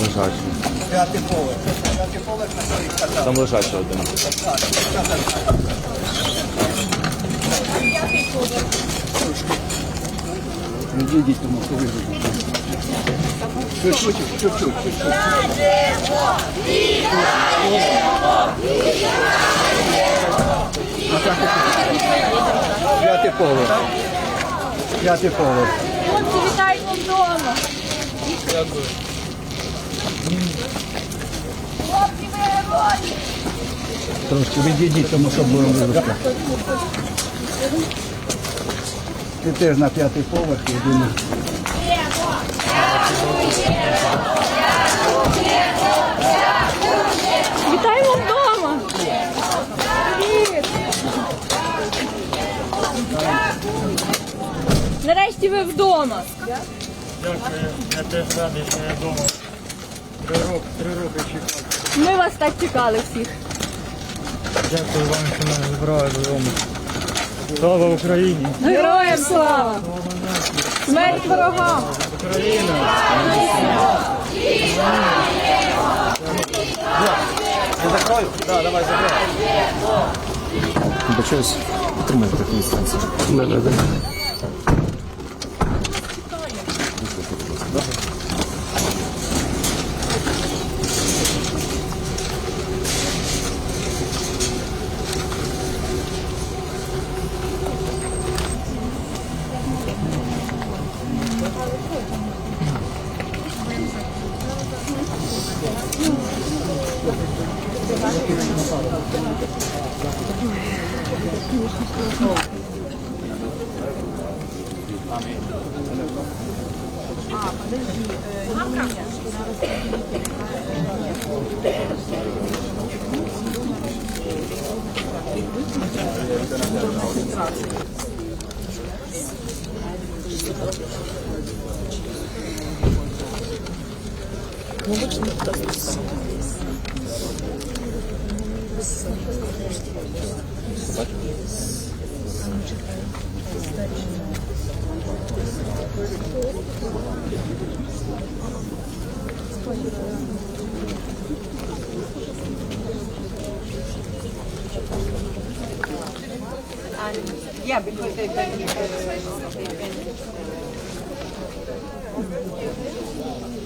Лежачий. П'ятий поверх. П'ятий поверх на своїх. Там лежачий один. Не йдіть, тому що виглядить. Чуть-чуть, чуть-чуть. П'ятий поверх. П'ятий поверх. Хлопці, вітаємо вдома. Хлопці, ви герої. Трошки відійдіть, тому що будемо вибухати. Ти теж на п'ятий поверх, єдиний. Вітаємо Нарешті ви вдома. Дякую, я теж радий, що я вдома. Три роки, три роки чекав. Ми вас так чекали всіх. Дякую вам, що мене забрали додому. Слава Україні! Героям слава! Смерть ворогам! Україна! Вибачаюсь, підтримайте трохи дистанцію. Ah, but then the uh Да, да, да. Yeah, because they've been, uh, they've been,